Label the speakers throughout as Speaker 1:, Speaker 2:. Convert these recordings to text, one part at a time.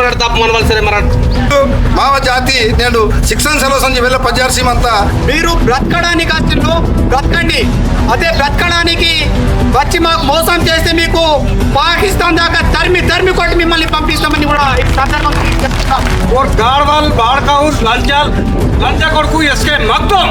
Speaker 1: ಮರಾಠ ತಪ್ಪು ಮನವಲ್ಸರೆ ಮರಾಠ
Speaker 2: మావ జాతి నేను శిక్షణ సెలవు సంజి వెళ్ళ పద్యారు సీమంతా
Speaker 3: మీరు బ్రతకడానికి వచ్చిండ్రు బ్రతకండి అదే బ్రతకడానికి వచ్చి మాకు మోసం చేస్తే మీకు పాకిస్తాన్ దాకా తరిమి తరిమి కొట్టి మిమ్మల్ని పంపిస్తామని కూడా ఈ సందర్భంగా చెప్తున్నాం.
Speaker 1: और गाड़वाल बाढ़ का उस लंचाल लंचा कोड़कू इसके मकदम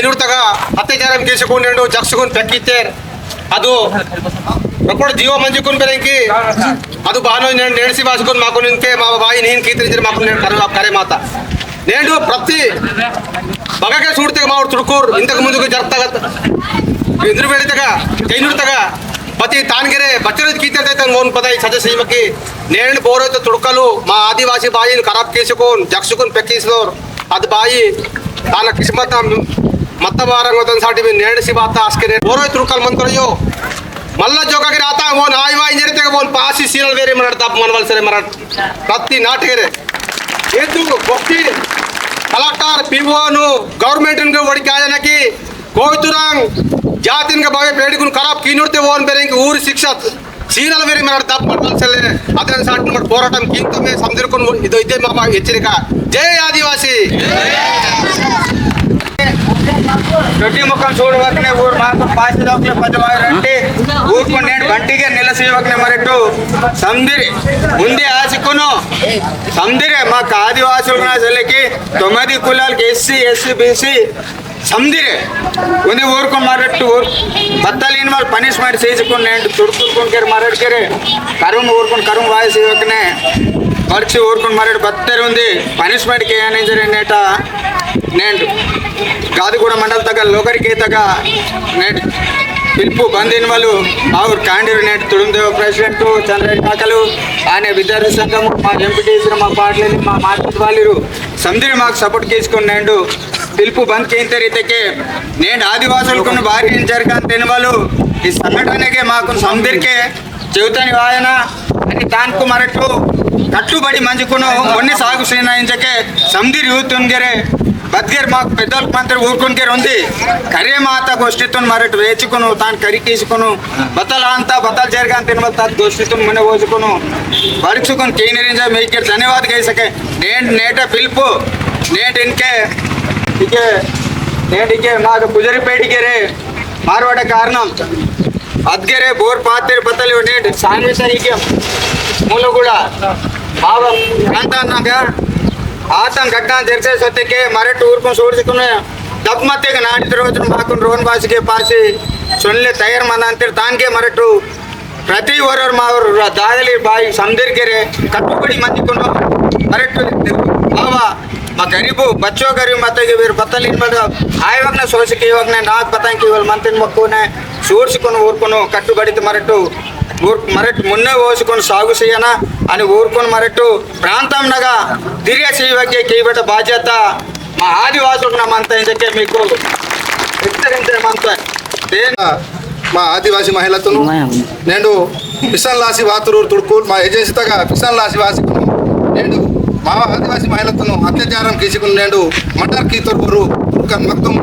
Speaker 1: ಜೈನೂರ್ ತಕ ಅತ್ಯಾಚಾರ ಕೇಸಿಕೊಂಡು ಜಗ್ಸ್ಕೊಂಡು ಬೆಕ್ಕಿತ್ತೆ ಅದು ಒಕ್ಕಡು ಜೀವ ಮಂಜುಕೊಂಡು ಬೆರಂಕಿ ಅದು ಬಾನು నేను నేడిసి వాసుకొని మాకు నింకే మా బాయి నేను కీర్తించిన మాకు నేను కరే కరే మాత నేను ప్రతి బగకే చూడితే మా తుడుకూరు ఇంతకు ముందుకు జరుగుతా ఎదురు పెడితేగా జైనూర్తగా ప్రతి తానగిరే బచ్చరోజు కీర్తి మోన్ పదాయి సజ సీమకి నేను బోరైతే తుడకలు మా ఆదివాసీ బాయిని ఖరాబ్ చేసుకొని జగ్సుకొని పెక్కిస్తారు అది బాయి తాన కిస్మత్ మత్త భారంగోతన్ నేడు సిబాత ఆస్కే బోరో తుడకలు మంత్రయో మళ్ళా జోకగిరి ఆతా ఓన్ ఆయివా ఇంజరితే ఓన్ పాసి సీనల్ వేరే మన తప్ప మనవలసరే మన ప్రతి నాటగిరే ಏತು ಗೊತ್ತಿ ಕಲೆಕ್ಟರ್ ಪಿಒನು ಗೌರ್ಮೆಂಟ್ ಒಡಿಕಾಯನಕಿ ಕೋಯ್ತುರಂಗ್ ಜಾತಿನ್ಗ ಬಾವೆ ಬೇಡಿಗುನ್ ಖರಾಬ್ ಕೀನುಡ್ತೆ ಓನ್ ಬೇರೆ ಊರು ಶಿಕ್ಷಾ ಸೀನಲ್ ಬೇರೆ ಮಾಡಿ ತಪ್ಪು ಮಾಡ್ಸಲೆ ಅದನ್ನ ಸಾಟ್ ಮಾಡಿ ಹೋರಾಟ ಕಿಂತೊಮ್ಮೆ ಸಮದಿರ್ಕೊಂಡು ಇದು ಇದ್ದೇ ಮಾಮ ಎಚ್ಚರಿಕ ಜೈ ಆದಿವಾಸಿ
Speaker 4: దొడ్డి ముఖం చూడవకనే ఊరు మాత్రం పాసి లోపల పదవారంటే ఊరుకు నేను బంటిಗೆ నిలసీవకనే మరట్టు సందిరి. ముందే ఆశకును. సందిరే మాకు ఆదివాసులు నా చెల్లికి తొమ్మిది కులాలకి ఎస్సీ ఎస్సీ బీసీ సందిరే. ఉంది ఊరుకొని మరట్టు ఊరు. బత్తలేని వాళ్ళు పనిష్మెంట్ చేసుకుని నేను తుడుకురుకొని మరడికెరే కరువు ఊరుకుని కరువు వాయిస్ ఇవ్వకనే పరిచి ఊరుకుని మరి బత్తరు ఉంది. పనిష్మెంట్కి ఏమైనా నేట నేను గాదిగూడ మండల తగ్గ లోకరికి నేటి పిలుపు బంధిన వాళ్ళు ఆవురు కాండీరు నేటి తుడుందేవ ప్రెసిడెంట్ చంద్రరెడ్డి కాకలు ఆయన విద్యార్థి సంఘం మా ఎంపీటీసీ మా పాటలు మా మార్కెట్ వాళ్ళు సంధిని మాకు సపోర్ట్ చేసుకుని నేను పిలుపు బంద్ కేంద్ర రీతికి నేను ఆదివాసులకు భారీ జరగాని తిన వాళ్ళు ఈ సంఘటనకే మాకు సంధిరికే చెబుతాని వాయన అని దానికి మరట్టు కట్టుబడి మంచుకును కొన్ని సాగు శ్రీనాయించకే సందిరి యూత్ ఉంగరే బద్గేర్ మాకు పెద్దల మంత్రి ఊరుకునికేరు ఉంది కరే మాత గోష్ఠితో మరటు వేచుకును తాను కరి తీసుకును బతల అంతా బతలు జరగాని తినబల్ తాను గోష్ఠితో మున పోసుకును బడుచుకుని కేనరింజ మీకు ధన్యవాద గైసకే నేను నేట పిలుపు నేటి ఇన్కే ఇకే నేటికే మాకు కుజరిపేటికే రే మారవాడ కారణం ಅದ್ಗೆರೆ ಬೋರ್ ಪಾತಿರ್ ಬತ್ತಲಿ ನೇಟ್ ಸಾಂಗ್ವಿತರಿಗೆ ಮೂಲಗೂಡ ಭಾವ ఆ ప్రాంతాన్నాక ఆతం ఘటన జరిగే సొత్తికి మరట్టు ఊరుకుని సూడ్చుకుని దప్పమత్తికి నాటి రోజున మాకు రోన్ బాసికి పాసి ಸೊಳ್ಳೆ ತಯಾರು ಮಾಡ ಅಂತೇಳಿ ತಾನ್ಗೆ ಮರಟು ಪ್ರತಿ ಊರವ್ರು ಮಾವ್ರು ದಾದಲಿ ಬಾಯಿ ಸಮದಿರ್ಗೆರೆ ಕಟ್ಟುಪಡಿ ಮಂದಿಕೊಂಡು ಮರಟು ಬಾವ ಮಾ ಗರೀಬು, ಬಚ್ಚೋ ಗರೀಬ್ ಮತ್ತಾಗಿ ಇವ್ರು ಬತ್ತಲ್ಲಿ ಇರ್ಬೋದು ಆಯವಾಗನೇ ಸೋಸಿಕೆ ಇವಾಗನೇ ನಾಲ್ಕು ಬತ್ತಂಕಿ ಇವಾಗ ಮಂತಿನ ಮಕ್ಕಳನ್ನೇ ಸೂಡ್ಸಿಕೊಂಡು ಊರ್ಕೊಂಡು ಕಟ್ಟು ಬಡಿತು ಮರಟು మరట్టు మున్నే ఓసుకొని సాగు చేయన అని ఊరుకొని మరట్టు ప్రాంతంనగా తిరిగి చేయవకే కీబెట్ట బాధ్యత మా ఆదివాసులకు నమ్మంత ఇంతకే మీకు హెచ్చరించమంత
Speaker 2: మా ఆదివాసీ మహిళతో నేను పిసన్ లాసి వాతురూరు తుడుకు మా ఏజెన్సీ పిసన్ లాసి వాసి నేను మా ఆదివాసీ మహిళతోను అత్యాచారం తీసుకుని నేను మటర్ కీతూరు మొత్తం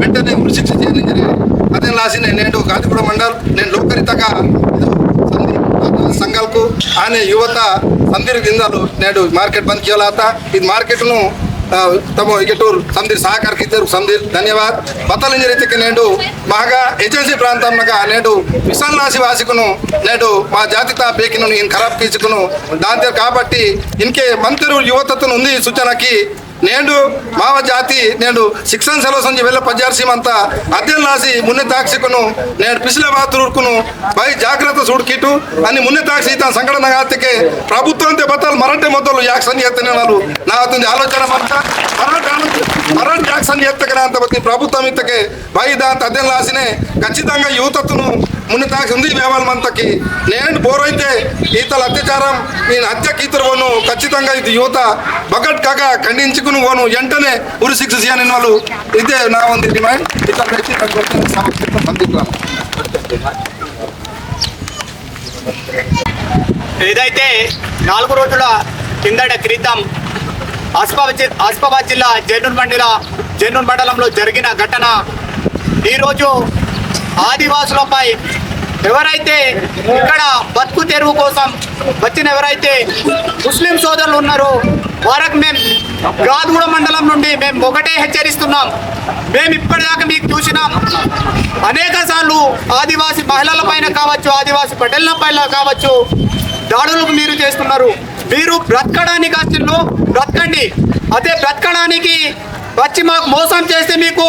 Speaker 2: వెంటనే శిక్ష చేయడం జరిగింది. అదే లాసి నేను గాజుగూడ మండల్ నేను లోకరితగా అనే యువత సందిరి గింజలు నేడు మార్కెట్ బంద్ చేయాలత ఇది మార్కెట్ను తమ ఇటూరు సందిర్ సహకారికి సందీర్ ధన్యవాద్. బతల రీతికి నేడు బాగా ఏజెన్సీ ప్రాంతంగా నేడు విశాలనాశి వాసికును నేడు మా జాతిత బేకిను ఈయన ఖరాబ్ తీసుకును దాని కాబట్టి ఇన్కే మంత్రులు యువతను ఉంది సూచనకి నేడు మావ జాతి నేడు శిక్షణ సెలవు వెళ్ళ పద్యారు సీమంతా అద్దెం రాసి మున్నెతాక్షికును నేడు పిసిల బాతురుకును పై జాగ్రత్త చూడుకిటు అని మున్నెతాక్షి తన సంఘటన ప్రభుత్వం బతాలు మరంటే మొదలు యాక్సన్ చేస్తే వాళ్ళు నా ఆలోచన మాట సంయుక్తకర అంతపతి ప్రభుత్వం ఇంతకే వైదా తద్దెలాసినే ఖచ్చితంగా యువతను మున్నతాకి ఉంది వేవాలమంతకి నేను పోరైతే ఈతల అత్యాచారం నేను హత్య పోను ఖచ్చితంగా ఇది యువత బగట్ కాక ఖండించుకుని పోను. వెంటనే ఉరి శిక్ష చేయని వాళ్ళు ఇదే నా ఉంది
Speaker 3: ఏదైతే నాలుగు రోజుల కిందట క్రితం ఆసిఫాబాద్ ఆసిఫాబాద్ జిల్లా జైనూర్ మండల జెన్నూన్ మండలంలో జరిగిన ఘటన. ఈరోజు ఆదివాసులపై ఎవరైతే ఇక్కడ బతుకు తెరువు కోసం వచ్చిన ఎవరైతే ముస్లిం సోదరులు ఉన్నారో వారికి మేము గాదుగూడ మండలం నుండి మేము ఒకటే హెచ్చరిస్తున్నాం. మేము ఇప్పటిదాకా మీకు చూసినాం. అనేక సార్లు ఆదివాసి మహిళల పైన కావచ్చు ఆదివాసి పటేళ్ళ పైన కావచ్చు దాడులకు మీరు చేస్తున్నారు. మీరు బ్రతకడానికి వచ్చిండ్రు బ్రతకండి. అదే బ్రతకడానికి వచ్చి మాకు మోసం చేస్తే మీకు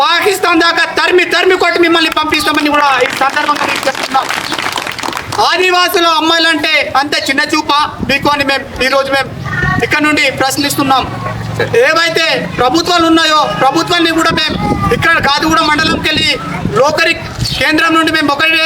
Speaker 3: పాకిస్తాన్ దాకా తరిమి తరిమి కొట్టి మిమ్మల్ని పంపిస్తామని కూడా ఈ సందర్భంగా మీకు చెప్తున్నాం. ఆదివాసుల అమ్మాయిలంటే అంత చిన్న చూప. మీకు అని మేము ఈరోజు మేము ఇక్కడ నుండి ప్రశ్నిస్తున్నాం. ఏవైతే ప్రభుత్వాలు ఉన్నాయో ప్రభుత్వాన్ని కూడా మేము ఇక్కడ కాదుగూడ మండలంకి వెళ్ళి లోకరి కేంద్రం నుండి మేము ఒకటే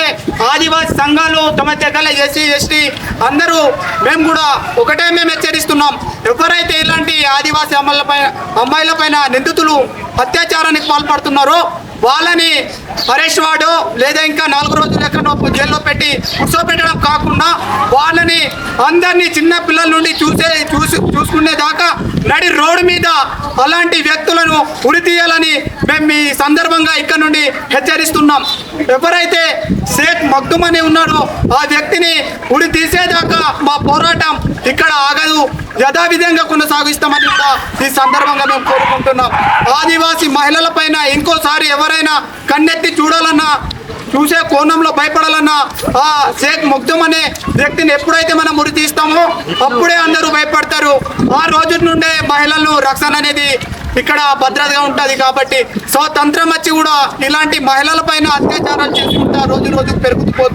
Speaker 3: ఆదివాసీ సంఘాలు తమ తెగల ఎస్సీ ఎస్టీ అందరూ మేము కూడా ఒకటే మేము హెచ్చరిస్తున్నాం. ఎవరైతే ఇలాంటి ఆదివాసీ అమ్మలపై పైన అమ్మాయిల పైన నిందితులు అత్యాచారానికి పాల్పడుతున్నారో వాళ్ళని అరెస్ట్ వాడో లేదా ఇంకా నాలుగు రోజులు ఎక్కడో జైల్లో పెట్టి కూర్చోబెట్టడం కాకుండా వాళ్ళని అందరినీ చిన్న పిల్లల నుండి చూసే చూసి చూసుకునే దాకా నడి రోడ్డు మీద అలాంటి వ్యక్తులను ఉరి తీయాలని మేము ఈ సందర్భంగా ఇక్కడ నుండి హెచ్చరిస్తున్నాం ఎవరైతే షేక్ మగ్దుమ్ అని ఉన్నాడో ఆ వ్యక్తిని ఉడి తీసేదాకా మా పోరాటం ఇక్కడ ఆగదు. యథావిధంగా కొనసాగిస్తామని కూడా ఈ సందర్భంగా మేము కోరుకుంటున్నాం. ఆదివాసి మహిళల పైన ఇంకోసారి ఎవరైనా కన్నెత్తి చూడాలన్నా చూసే కోణంలో భయపడాలన్నా ఆ షేక్ ముగ్ధం అనే వ్యక్తిని ఎప్పుడైతే మనం ఉరి తీస్తామో అప్పుడే అందరూ భయపడతారు. ఆ రోజు నుండే మహిళలను రక్షణ అనేది ఇక్కడ భద్రతగా ఉంటుంది కాబట్టి స్వతంత్రం వచ్చి కూడా ఇలాంటి మహిళల పైన అత్యాచారాలు చేసుకుంటా రోజు రోజు పెరుగుతూ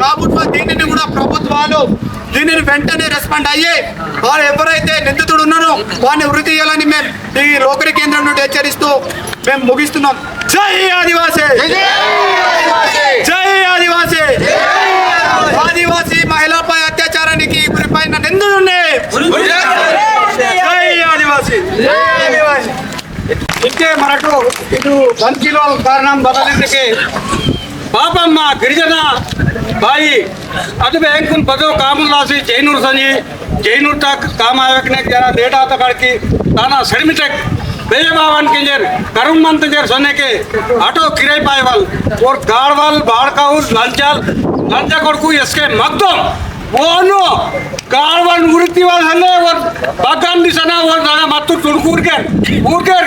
Speaker 3: కాబట్టి దీనిని కూడా ప్రభుత్వాలు దీనిని వెంటనే రెస్పాండ్ అయ్యి వారు ఎవరైతే నిందితుడు ఉన్నారో వారిని వృత్తి చేయాలని మేము ఈ లోకరి కేంద్రం నుండి హెచ్చరిస్తూ మేము ముగిస్తున్నాం. జై ఆదివాసీ! జై ఆదివాసీ! ఆదివాసీ మహిళలపై అత్యాచారానికి గురిపైన నిందుండే జై ఆదివాసీ జై ఆదివాసీ
Speaker 5: ఇంకే మనకు ಇದು ಬಂಕಿಲೋ ಕಾರಣ ಬದಲಿದ್ದಕ್ಕೆ ಪಾಪಮ್ಮ ಗಿರಿಜನ ಬಾಯಿ ಅದು ಬ್ಯಾಂಕನ್ ಬದೋ ಕಾಮುಲ್ಲಾಸಿ ಜೈನೂರ್ ಸಂಜಿ ಜೈನೂರ್ ತಕ್ ಕಾಮ ಆವಕ್ನೆ ಜನ ಡೇಟಾ ತಗೊಳಕಿ ತಾನ ಸಡಿಮಿಟಕ್ ಬೇರೆ ಬಾವನ್ ಕಿಂಜರ್ ಕರುಮ್ ಮಂತ ಜರ್ ಸೊನ್ನೆ के ऑटो किराए पाए वाल और गाड़वाल बाड़काउल लंचाल लंचा कोड़कू इसके मकदम ಓನು ಕಾಳ್ವನ್ ಉರಿತೀವಲ್ಲ ಅಲ್ಲೇ ಒಂದು ಬಗ್ಗನ್ ದಿಸನ ಒಂದು ನಾಗ ಮತ್ತು ತುಡುಕು ಊರ್ಗೆ ಊರ್ಗೆ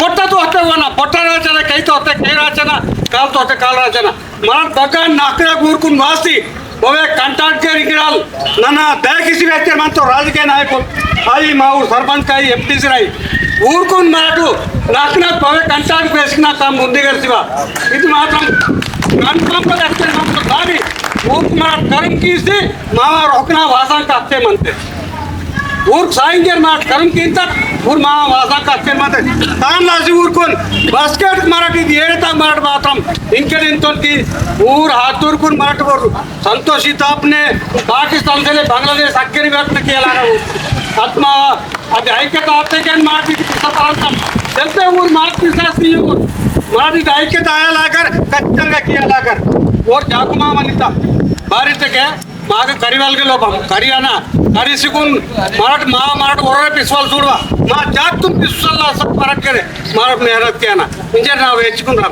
Speaker 5: పొట్టతో వస్తే వన పొట్ట రాచన కైతో వస్తే కై రాచన కాలుతో వస్తే కాలు రాచన మన బగ్గాన్ని నాకునే ఊరుకుని వాసి ఒవే కంటాక్ట్ గిరాలు నన్న దయకిసి వ్యక్తి మనతో రాజకీయ నాయకులు అది మా ఊరు సర్పంచ్ కాయి ఎంపీసీ రాయి ఊరుకుని మనకు నాకున ఒవే కంటాక్ట్ వేసుకున్న తా ముందు కలిసివా ఇది మాత్రం కన్ఫర్మ్ వస్తే ಊರ್ಕುಮಾರ್ ಕರಂಕೀಸಿ ಮಾವ ರೊಕ್ಕನ ವಾಸಂಕ ಅತ್ತೆ ಮಂತೆ ಊರ್ಕ್ ಸಾಯಿಂಗೇರ್ ಮಾಡ್ ಕರಂಕಿಂತ ಊರ್ ಮಾವ ವಾಸಂಕ ಅತ್ತೆ ಮಂತೆ ತಾನ್ಲಾಸಿ ಊರ್ಕೊಂಡ್ ಬಾಸ್ಕೆಟ್ ಮಾರಾಟಿದ್ ಹೇಳ್ತಾ ಮಾಡ್ ಮಾತ್ರ ಇಂಕೆ ನಿಂತೊಂತಿ ಊರ್ ಹಾತೂರ್ಕೊಂಡ್ ಮಾರಾಟಬಾರ್ದು ಸಂತೋಷ್ ತಾಪ್ನೆ ಪಾಕಿಸ್ತಾನದಲ್ಲಿ ಬಾಂಗ್ಲಾದೇಶ ಅಕ್ಕರಿ ವ್ಯಕ್ತ ಕೇಳಾರ ಆತ್ಮ ಅದು ಐಕ್ಯತೆ ಆಪ್ತೇಕೇನು ಮಾಡ್ತಿದ್ದೀವಿ ಅಂತ चलते वो मार्ग पिछला सी मार्ग गाय के दाया लाकर कच्चर का किया लाकर और जाकुमा मनिता बारीतके माग करिवालगे लोपम करियाना करिसिकुन मराठ मा मराठ ओरे पिसवाल చూడవా మా జాతుం పిస్వల్ల సబ్ మరాఠ్ करे మరాఠ్ मेहनत किया ना इंजर ना वेचकुन रा